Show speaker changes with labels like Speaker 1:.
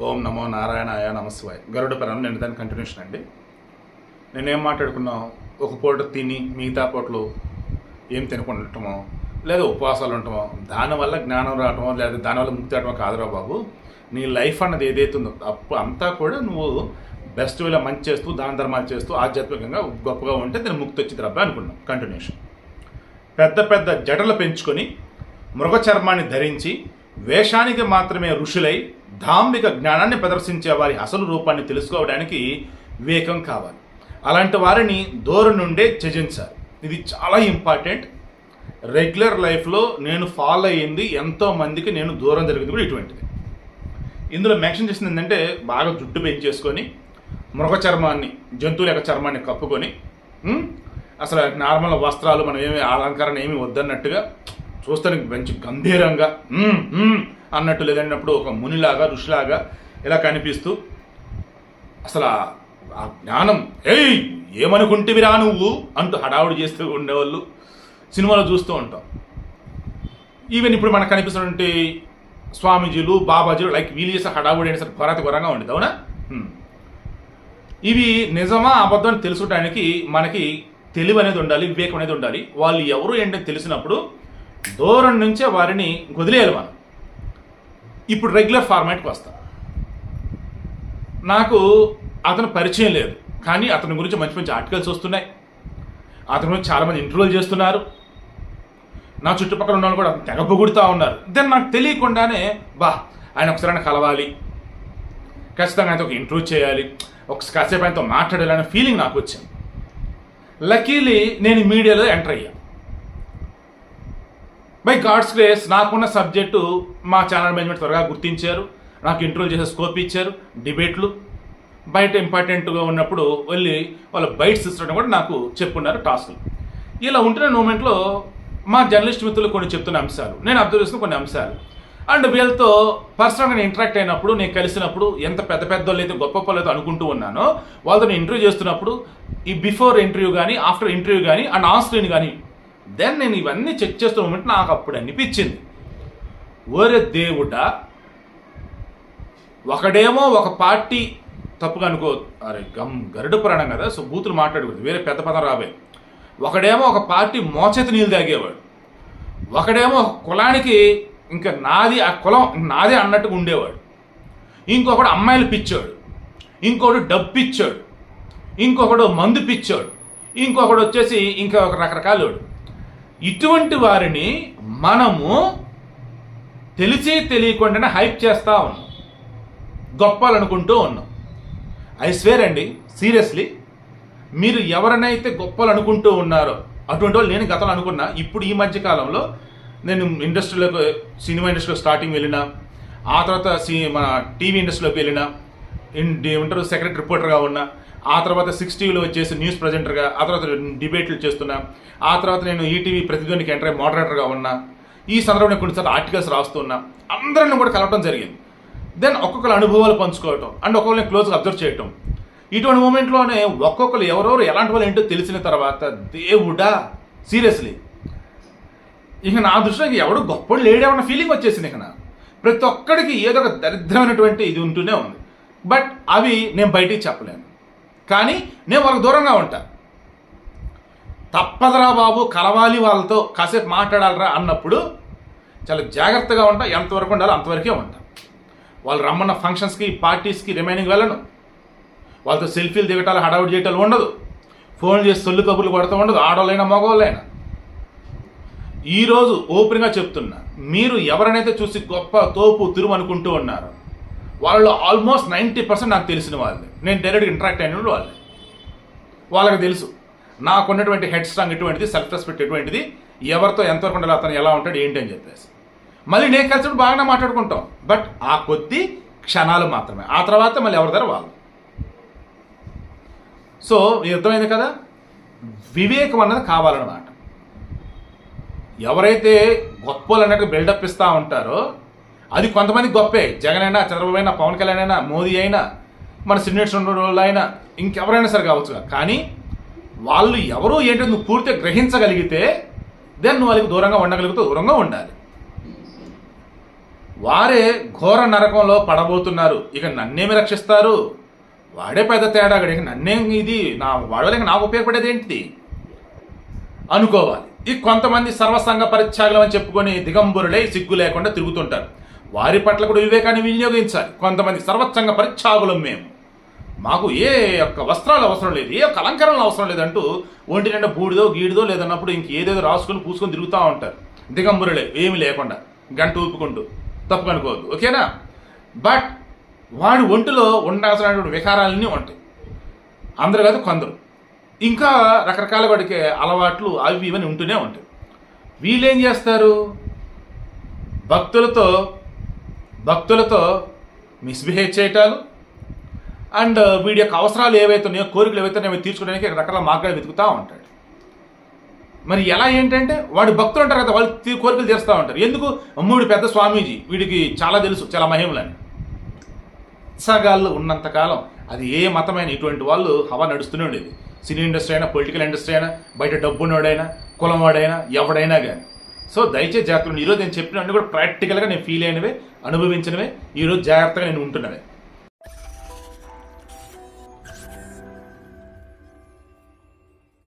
Speaker 1: ఓం నమో నారాయణాయ నమస్వాయ్ గరుడ పరం నేను దాని కంటిన్యూషన్ అండి. నేనేం మాట్లాడుకున్నాం ఒక పూట తిని మిగతా పూటలు ఏం తినకుండా ఉండటమో లేదా ఉపవాసాలు ఉండటమో దానివల్ల జ్ఞానం రావటమో లేదా దానివల్ల ముక్తి అవటమో కాదురా బాబు. నీ లైఫ్ అన్నది ఏదైతే ఉందో అప్పు అంతా కూడా నువ్వు బెస్ట్ వేలో మంచి చేస్తూ దాన ధర్మాలు చేస్తూ ఆధ్యాత్మికంగా గొప్పగా ఉంటే దాని ముక్తి వచ్చింది రబ్బా అనుకున్నాం. కంటిన్యూషన్ పెద్ద పెద్ద జడలు పెంచుకొని మృగ చర్మాన్ని ధరించి వేషానికి మాత్రమే ఋషులై ధామ్మిక జ్ఞానాన్ని ప్రదర్శించే వారి అసలు రూపాన్ని తెలుసుకోవడానికి వివేకం కావాలి. అలాంటి వారిని దూరం నుండే త్యజించాలి. ఇది చాలా ఇంపార్టెంట్. రెగ్యులర్ లైఫ్లో నేను ఫాలో అయ్యింది ఎంతో మందికి నేను దూరం జరిగింది కూడా ఇటువంటిది. ఇందులో మెన్షన్ చేసింది ఏంటంటే బాగా జుట్టు పెంచేసుకొని మృగ చర్మాన్ని జంతువుల యొక్క చర్మాన్ని కప్పుకొని అసలు నార్మల్ వస్త్రాలు మనం ఏమి అలంకరణ ఏమి వద్దన్నట్టుగా చూస్తానికి మంచి గంభీరంగా అన్నట్టు లేదన్నప్పుడు ఒక మునిలాగా ఋషిలాగా ఇలా కనిపిస్తూ అసలు ఆ- జ్ఞానం ఏయ్ ఏమనుకుంటేవిరా నువ్వు? అంటూ హడావుడి చేస్తూ ఉండేవాళ్ళు సినిమాలో చూస్తూ ఉంటాం. ఈవెన్ ఇప్పుడు మనకు కనిపిస్తున్నటువంటి స్వామీజీలు బాబాజీలు లైక్ వీళ్ళు చేసే హడావుడి అయినా సరే ఘోరంగా ఉండేది అవునా? ఇవి నిజమా అబద్ధం అని తెలుసుకోవడానికి మనకి తెలివి అనేది ఉండాలి వివేకం అనేది ఉండాలి. వాళ్ళు ఎవరు ఏంటని తెలిసినప్పుడు దూరం నుంచే వారిని వదిలేయాలి మనం. ఇప్పుడు రెగ్యులర్ ఫార్మాట్కి వస్తా. నాకు అతను పరిచయం లేదు కానీ అతని గురించి మంచి మంచి ఆర్టికల్స్ వస్తున్నాయి. అతని గురించి చాలామంది ఇంటర్వ్యూలు చేస్తున్నారు. నా చుట్టుపక్కల ఉన్న వాళ్ళు కూడా తెగ పొగుడుతూ ఉన్నారు. దెన్ నాకు తెలియకుండానే బా ఆయన ఒకసారి కలవాలి. ఖచ్చితంగా ఆయనతో ఒక ఇంటర్వ్యూ చేయాలి. ఒక కాసేపు ఆయనతో మాట్లాడాలనే ఫీలింగ్ నాకు వచ్చింది. లక్కీలీ నేను మీడియాలో ఎంటర్ అయ్యాను బై గాడ్స్ గ్రేస్ నాకున్న సబ్జెక్టు మా ఛానల్ మేనేజ్మెంట్ త్వరగా గుర్తించారు. నాకు ఇంటర్వ్యూ చేసే స్కోప్ ఇచ్చారు డిబేట్లు. బయట ఇంపార్టెంట్గా ఉన్నప్పుడు వెళ్ళి వాళ్ళ బైట్స్ ఇచ్చడం కూడా నాకు చెప్పున్నారు టాస్క్లు. ఇలా ఉంటున్న మూమెంట్లో మా జర్నలిస్ట్ మిత్రులు కొన్ని చెప్తున్న అంశాలు. నేను అబ్జర్వ్ చేసిన కొన్ని అంశాలు. అండ్ వీళ్ళతో పర్సనల్గా నేను ఇంటరాక్ట్ అయినప్పుడు నేను కలిసినప్పుడు ఎంత పెద్ద పెద్ద వాళ్ళు అయితే గొప్ప వాళ్ళు అనుకుంటూ ఉన్నానో వాళ్ళతో నేను ఇంటర్వ్యూ చేస్తున్నప్పుడు ఈ బిఫోర్ ఇంటర్వ్యూ కానీ ఆఫ్టర్ ఇంటర్వ్యూ కానీ అండ్ ఆన్ స్క్రీన్ కానీ దెన్ నేను ఇవన్నీ చెక్ చేస్తున్న మూమెంట్ నాకు అప్పుడు అనిపించింది. ఓరే దేవుడా ఒకడేమో ఒక పార్టీ తప్పుగా అనుకో అరే గమ్ గరుడు పురాణం కదా సో బూతులు మాట్లాడకూడదు వేరే పెద్ద పదం రాబోయే ఒకడేమో ఒక పార్టీ మోచేతి నీళ్ళు తాగేవాడు. ఒకడేమో ఒక కులానికి ఇంకా నాది ఆ కులం నాదే అన్నట్టుగా ఉండేవాడు. ఇంకొకడు అమ్మాయిలు పిచ్చాడు. ఇంకొకడు డబ్బు ఇచ్చాడు. ఇంకొకడు మందు పిచ్చాడు. ఇంకొకడు వచ్చేసి ఇంకా ఒక రకరకాలోడు ఇటువంటి వారిని మనము తెలిసి తెలియకుండానే హైప్ చేస్తూ ఉన్నాం. గొప్పాలనుకుంటూ ఉన్నాం. ఐ స్వేర్ అండి సీరియస్లీ మీరు ఎవరినైతే గొప్పలు అనుకుంటూ ఉన్నారో అటువంటి వాళ్ళు నేను గతంలో అనుకున్నా ఇప్పుడు ఈ మధ్య కాలంలో నేను ఇండస్ట్రీలోకి సినిమా ఇండస్ట్రీలో స్టార్టింగ్ వెళ్ళినా ఆ తర్వాత సి మన టీవీ ఇండస్ట్రీలోకి వెళ్ళినా ఏమంటారు సెక్రటరీ రిపోర్టర్గా ఉన్నా ఆ తర్వాత సిక్స్ టీవీలో వచ్చేసి న్యూస్ ప్రజెంటర్గా ఆ తర్వాత డిబేట్లు చేస్తున్నా ఆ తర్వాత నేను ఈటీవీ ప్రతిధ్వనికి ఎంటర్ మోడరేటర్గా ఉన్నా ఈ సందర్భంలో కొన్నిసార్లు ఆర్టికల్స్ రాస్తున్నా అందరిని కూడా కలవటం జరిగింది. దెన్ ఒక్కొక్కరు అనుభవాలు పంచుకోవటం అండ్ ఒక్కొక్కరిని క్లోజ్గా అబ్జర్వ్ చేయటం. ఇటువంటి మూమెంట్లోనే ఒక్కొక్కరు ఎవరెవరు ఎలాంటి వాళ్ళు ఏంటో తెలిసిన తర్వాత దేవుడా సీరియస్లీ ఇక నా దృష్టిలో ఎవడు గొప్పడు లేడేమన్న ఫీలింగ్ వచ్చేసింది ఇక ప్రతి ఒక్కడికి ఏదో ఒక దరిద్రమైనటువంటి ఇది ఉంటూనే ఉంది. బట్ అవి నేను బయటికి చెప్పలేను. కానీ నేను వాళ్ళకి దూరంగా ఉంటా. తప్పదరా బాబు కలవాలి వాళ్ళతో కాసేపు మాట్లాడాలరా అన్నప్పుడు చాలా జాగ్రత్తగా ఉంటా ఎంతవరకు ఉండాలో అంతవరకే ఉంటా. వాళ్ళు రమ్మన్న ఫంక్షన్స్కి పార్టీస్కి రిమైనింగ్ వెళ్ళను. వాళ్ళతో సెల్ఫీలు దిగటాలు హడావుడి చేయటాలు ఉండదు. ఫోన్ చేసి సొల్లు కబుర్లు కొడతా ఉండదు ఆడవాళ్ళైనా మగవాళ్ళైనా ఈరోజు ఓపెన్గా చెప్తున్నా మీరు ఎవరినైతే చూసి గొప్ప తోపు తిరుమనుకుంటూ ఉన్నారో వాళ్ళు ఆల్మోస్ట్ నైంటీ పర్సెంట్ నాకు తెలిసిన వాళ్ళే. నేను డైరెక్ట్గా ఇంటరాక్ట్ అయిన వాళ్ళే వాళ్ళకి తెలుసు. నాకున్నటువంటి హెడ్ స్ట్రాంగ్ ఎటువంటిది సెల్ఫ్ రెస్పెక్ట్ ఎటువంటిది ఎవరితో ఎంతవరకు ఉండాలి అతను ఎలా ఉంటాడు ఏంటి అని చెప్పేసి. మళ్ళీ నేను కలిసి బాగానే మాట్లాడుకుంటాం. బట్ ఆ కొద్ది క్షణాలు మాత్రమే. ఆ తర్వాత మళ్ళీ ఎవరి దగ్గర వాళ్ళు. సో అర్థమైంది కదా? వివేకం అన్నది కావాలన్నమాట. ఎవరైతే గొప్పలు అన్నట్టు బిల్డప్ ఇస్తూ ఉంటారో అది కొంతమంది గొప్పే. జగన్ అయినా చంద్రబాబు అయినా పవన్ కళ్యాణ్ అయినా మోదీ అయినా మన సినిమేట్స్ ఉన్న వాళ్ళు అయినా ఇంకెవరైనా సరే కావచ్చు కానీ వాళ్ళు ఎవరు ఏంటో నువ్వు పూర్తిగా గ్రహించగలిగితే దెన్ నువ్వు వాళ్ళకి దూరంగా ఉండగలిగితే దూరంగా ఉండాలి. వారే ఘోర నరకంలో పడబోతున్నారు. ఇక నన్నేమి రక్షిస్తారు? వాడే పెద్ద తేడాగడు ఇక నన్నేం ఇది? నా వాడలేక నాకు ఉపయోగపడేది ఏంటిది? అనుకోవాలి. ఈ కొంతమంది సర్వసంగ పరిత్యాగలం అని చెప్పుకొని దిగంబరులై సిగ్గు లేకుండా తిరుగుతుంటారు. వారి పట్ల కూడా వివేకాన్ని వినియోగించాలి. కొంతమంది సర్వత్సంగా పరిచ్ఛాగులం మేము. మాకు ఏ యొక్క వస్త్రాలు అవసరం లేదు ఏ యొక్క అలంకరణలు అవసరం లేదంటూ ఒంటి నిండా బూడిదో గీడిదో లేదన్నప్పుడు ఇంక ఏదేదో రాసుకొని పూసుకొని తిరుగుతూ ఉంటారు. దిగంబరులే ఏమి లేకుండా గంట ఊపుకుంటూ తప్పు అనుకోవద్దు ఓకేనా? బట్ వాడి ఒంటిలో ఉండాల్సినటువంటి వికారాలన్నీ ఉంటాయి. అందరు కాదు కొందరు. ఇంకా రకరకాల వాడికి అలవాట్లు అవి ఇవన్నీ ఉంటూనే ఉంటాయి. వీళ్ళు ఏం చేస్తారు? భక్తులతో భక్తులతో మిస్బిహేవ్ చేయటాలు. అండ్ వీడి యొక్క అవసరాలు ఏవైతే ఉన్నాయో కోరికలు ఏవైతే ఉన్నాయో అవి తీర్చుకోవడానికి రకరకాల మార్గాలు వెతుకుతూ ఉంటాడు. మరి ఎలా ఏంటంటే వాడు భక్తులు ఉంటారు కదా వాళ్ళు తీ- కోరికలు తీరుస్తూ ఉంటారు. ఎందుకు? అమ్ముడి పెద్ద స్వామీజీ వీడికి చాలా తెలుసు చాలా మహిమలని. సగాళ్ళు ఉన్నంతకాలం అది ఏ మతమైన ఇటువంటి వాళ్ళు హవా నడుస్తూనే ఉండేది. సినీ ఇండస్ట్రీ అయినా పొలిటికల్ ఇండస్ట్రీ అయినా బయట డబ్బున్నోడైనా కులం వాడైనా ఎవడైనా కానీ సో దయచేసి జాగ్రత్తలు. ఈరోజు నేను చెప్పినవన్నీ కూడా ప్రాక్టికల్గా నేను ఫీల్ అయినవే అనుభవించినవే. ఈరోజు జాగ్రత్తగా నేను ఉంటున్నవే.